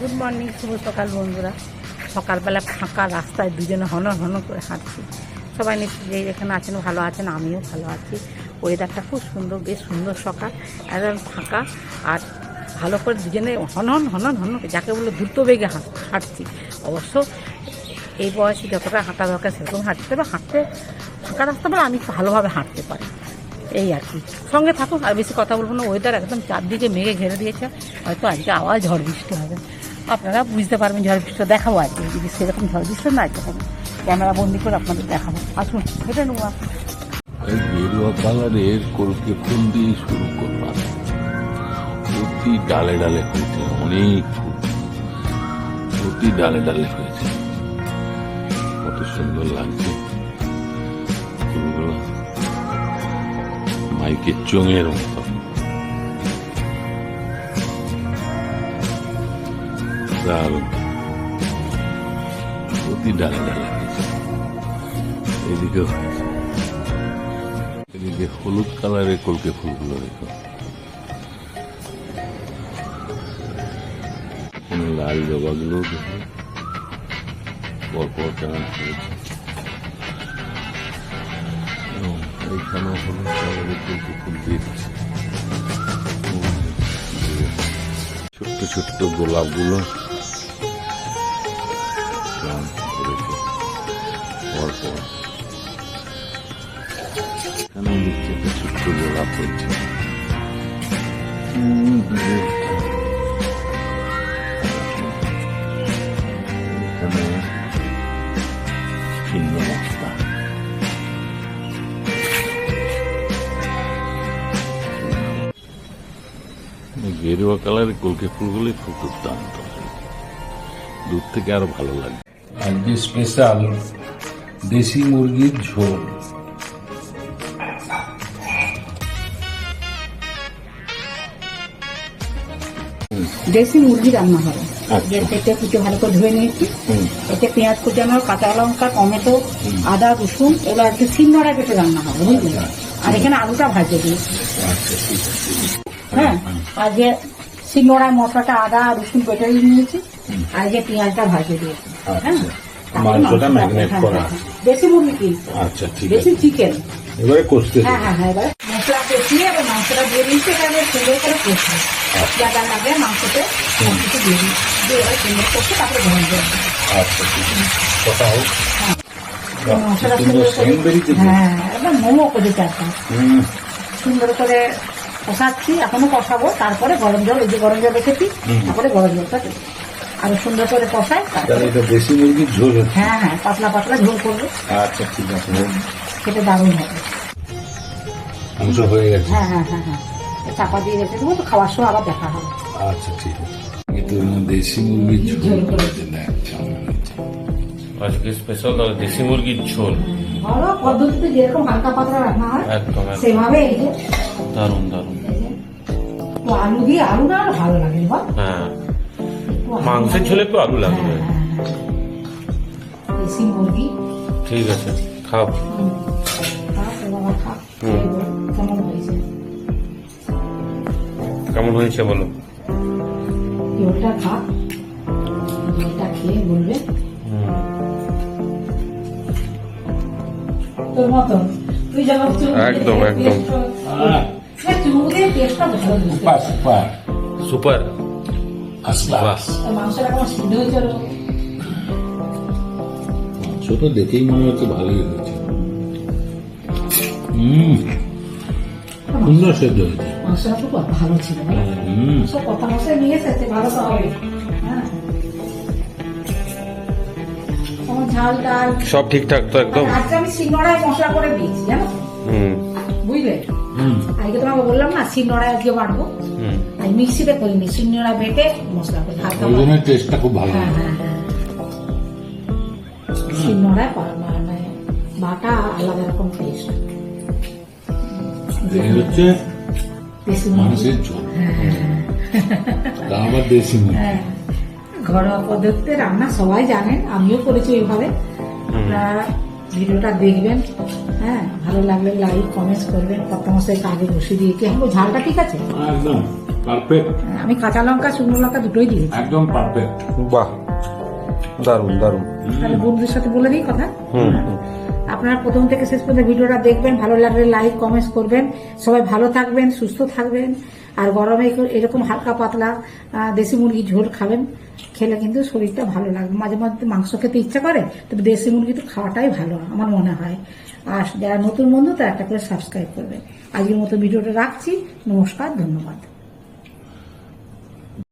Good morning শুভ সকাল বন্ধুরা। সকালবেলা ফাঁকা রাস্তায় দুজনে হন হন করে হাঁটছি। সবাই নিশ্চয়ই যে এখানে আছেন, ভালো আছেন, আমিও ভালো আছি। ওয়েদারটা খুব সুন্দর, বেশ সুন্দর সকাল। একদম ফাঁকা। আর ভালো করে দুজনে হনন হনন হনন যাকে বলে দ্রুত বেগে হাঁট- হাঁটছি। অবশ্য এই বয়সে যতটা হাঁটা দরকার সেরকম হাঁটতে হবে। হাঁটতে ফাঁকা রাস্তা বলে আমি ভালোভাবে হাঁটতে পারি। এই আর কি। সঙ্গে থাকুন আর বেশি কথা বলব না। ওয়েদার একদম চারদিকে মেঘে ঘেরে দিয়েছে। হয়তো আজকে আবার ঝড় বৃষ্টি হবে। আপনারা বুঝতে পারবেন ঝড় বৃষ্টি দেখাবো আজকে যদি সেরকম ঝড় বৃষ্টি না তখন ক্যামেরা বন্দি করে আপনাদের দেখাবো। আসুন হেঁটে নেব গেরুয়া কালারের কলকে ফুল দিয়ে শুরু করলাম। প্রতি ডালে ডালে হয়েছে অনেক ফুল। প্রতি ডালে ডালে হয়েছে। কত সুন্দর লাগছে ফুলগুলো। মাইকের চোঙের মতো। দারুণ প্রতি ডালে ডালে হয়েছে এদিকে হলুদ কালারের কলকে ফুলগুলো দেখো। লাল জবাগুলো দেখো। পরপর কেমন হয়েছে। এইখানেও হলুদ কালারের কলকে ফুল দিয়েছে। ছোট্ট ছোট্ট গোলাপগুলো। কেমন করেছে পরপর এখানে দেখছি একটা ছোট্ট গোলাপ হয়েছে। এখানে ভিন্ন মশলা গেরুয়া কালারের কলকে ফুলগুলি খুব দুর্দান্ত। দূর থেকে আরও ভালো লাগে। আজকে স্পেশাল দেশি মুরগির ঝোল। দেশি মুরগি রান্না হবে। আচ্ছা। যে পেটে ভালো করে ধুয়ে নিয়েছি। এতে পেঁয়াজ কুচানো কাঁচা লঙ্কা টমেটো আদা রসুন এগুলো একটু সিন্নড়া কেটে রান্না হবে বুঝলি? আর এখানে আলুটা ভাজে দিয়েছি আচ্ছা হ্যাঁ আর যে সিঙ্গড়ায় মশলাটা আদা রসুন বেটে নিয়েছি আর যে পেঁয়াজটা ভাজে দিয়েছি। মাংসটা মাংসটা- marinate হ্যাঁ, করা। হ্যাঁ, হ্যাঁ। দেশি মুরগি আচ্ছা ঠিক দেশি চিকেন এবারে কষতে হ্যাঁ হ্যাঁ হ্যাঁ এবার মশলা কষিয়ে এবার মাংসটা দিয়ে দিয়েছি এবার সুন্দর করে কষি। যা লাগে মাংসতে মাংসটা দিয়ে দিই দিয়ে এবার সুন্দর কষে তারপরে গরম জল আচ্ছা ঠিক আছে। কথা হোক। মশলা সুন্দর করে হ্যাঁ মোমো করে সুন্দর করে কষাচ্ছি এখনও কষাবো তারপরে গরম জল এই যে গরম জল রেখেছি। তারপরে গরম জলটা আরও সুন্দর করে কষাই তাহলে এটা দেশি মুরগির ঝোল হ্যাঁ হ্যাঁ পাতলা পাতলা ঝোল করব। আচ্ছা ঠিক আছে। খেতে দারুণ হবে। মাংস হয়ে গেছে। হ্যাঁ হ্যাঁ হ্যাঁ হ্যাঁ। চাপা দিয়ে রেখে দেবো তো খাওয়ার সময় আবার দেখা হবে। আচ্ছা ঠিক আছে। কিন্তু দেশি মুরগির ঝোল ঝোল করে। হয়েছে না আজকে স্পেশাল দেশি মুরগির ঝোল। ঘরোয়া পদ্ধতিতে যেরকম হালকা পাতলা রান্না হয় সেভাবে এই যে দারুণ দারুণ। তো আলু দিয়ে আলু না ভালো লাগে হ্যাঁ। মাংসের ঝোলে একটু আলু লাগবে। হ্যাঁ, হ্যাঁ, হ্যাঁ। ঠিক আছে খাও। তো। কেমন হয়েছে? বলো। জলটা খা জলটা খেয়ে বলবে। তোর মতন তুই যখন একদম, একদম। সুপার। দেখেই মনে হচ্ছে ভালোই হয়েছে হুম সুন্দর সেদ্ধ হয়েছে ভালো ছিল হুম সব কথা মশাই নিয়ে এসেছে ভালো তো হবে হ্যাঁ আমার ঝাল ডাল সব ঠিকঠাক তো একদম আজকে আমি সিঙ্গড়ায় মশলা করে দিয়েছি জানো হুম বুঝলে হুম আজকে তোমাকে বললাম না সিঙ্গড়ায় আজকে বাড়বো হুম মিক্সিতে করিনি সিঙ্গড়া বেটে মশলা করে হালকা ওই জন্য টেস্টটা খুব ভালো হ্যাঁ হ্যাঁ হ্যাঁ। মানে বাটা আলাদা রকম টেস্ট এই হচ্ছে। মাংসের ঝোল। তা আবার দেশি হ্যাঁ। ঘরোয়া পদ্ধতিতে রান্না সবাই জানেন আমিও করেছি এইভাবে আপনারা ভিডিওটা দেখবেন হ্যাঁ। ভালো লাগলে লাইক কমেন্টস করবেন। কত মাসে কাজে বসে দিয়েছি। এখন ঝালটা ঠিক আছে? একদম। পারফেক্ট আমি কাঁচা লঙ্কা শুকনো লঙ্কা দুটোই দিয়েছি। একদম পারফেক্ট বাহ দারুণ দারুণ। তাহলে বন্ধুদের সাথে বলে দিই কথা। আপনারা প্রথম থেকে শেষ পর্যন্ত ভিডিওটা দেখবেন ভালো লাগলে লাইক কমেন্টস করবেন। সবাই ভালো থাকবেন সুস্থ থাকবেন আর গরমে এরকম হালকা পাতলা দেশি মুরগির ঝোল খাবেন খেলে কিন্তু শরীরটা ভালো লাগবে। মাঝে মাঝে মাংস খেতে ইচ্ছা করে তবে দেশি মুরগি তো খাওয়াটাই ভালো আমার মনে হয়। আর যারা নতুন বন্ধু তারা একটা করে সাবস্ক্রাইব করবে আজকের মতো ভিডিওটা রাখছি। নমস্কার ধন্যবাদ।